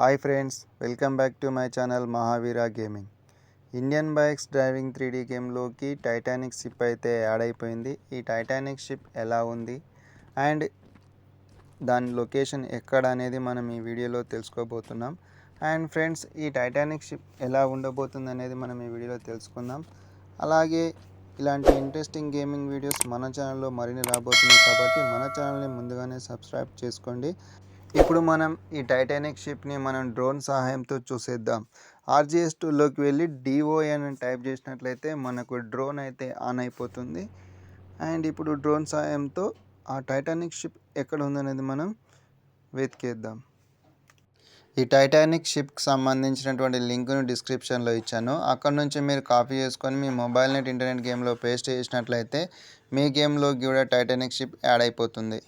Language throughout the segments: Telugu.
Hi friends welcome back to my channel Mahaveera gaming. Indian bikes driving three D గేమ్లోకి Titanic ship అయితే యాడ్ అయిపోయింది. ఈ టైటానిక్ షిప్ ఎలా ఉంది? అండ్ దాని లొకేషన్ ఎక్కడ అనేది మనం ఈ వీడియోలో తెలుసుకోబోతున్నాం. అండ్ ఫ్రెండ్స్ ఈ టైటానిక్ షిప్ ఎలా ఉండబోతుంది అనేది మనం ఈ వీడియోలో తెలుసుకుందాం. అలాగే ఇలాంటి ఇంట్రెస్టింగ్ గేమింగ్ వీడియోస్ మన ఛానల్లో మరిన్ని రాబోతున్నాయి కాబట్టి మన ఛానల్ని ముందుగానే సబ్స్క్రైబ్ చేసుకోండి. ఇప్పుడు మనం ఈ టైటానిక్ షిప్ని మనం డ్రోన్ సహాయంతో చూసేద్దాం. ఆర్జిఎస్ టూలోకి వెళ్ళి డిఓఎన్ అని టైప్ చేసినట్లయితే మనకు డ్రోన్ అయితే ఆన్ అయిపోతుంది. అండ్ ఇప్పుడు డ్రోన్ సహాయంతో ఆ టైటానిక్ షిప్ ఎక్కడ ఉందనేది మనం వెతికేద్దాం. ఈ టైటానిక్ షిప్కి సంబంధించినటువంటి లింక్ను డిస్క్రిప్షన్లో ఇచ్చాను. అక్కడ నుంచి మీరు కాపీ చేసుకొని మీ మొబైల్ నెట్ ఇంటర్నెట్ గేమ్లో పేస్ట్ చేసినట్లయితే మీ గేమ్లోకి కూడా టైటానిక్ షిప్ యాడ్ అయిపోతుంది.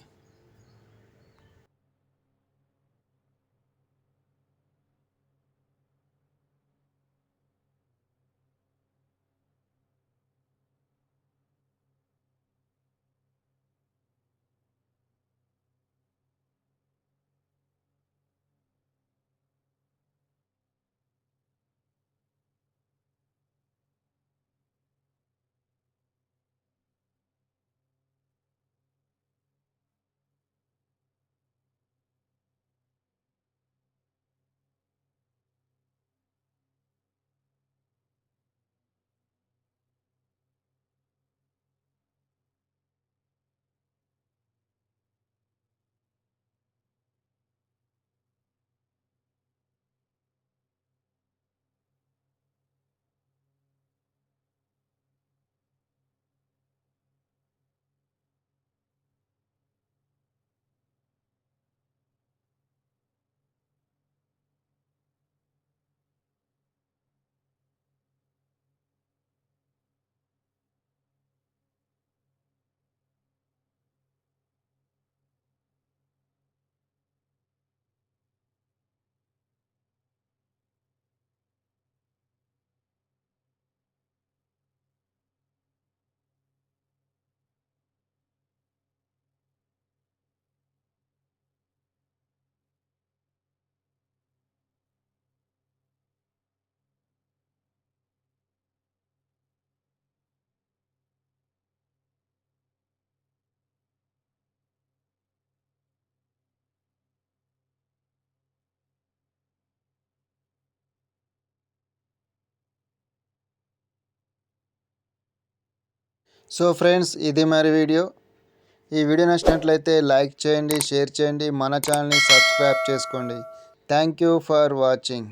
సో ఫ్రెండ్స్ ఇది మరి వీడియో. ఈ వీడియో నచ్చినట్లయితే లైక్ చేయండి షేర్ చేయండి మన ఛానల్ని సబ్స్క్రైబ్ చేసుకోండి. Thank you for watching.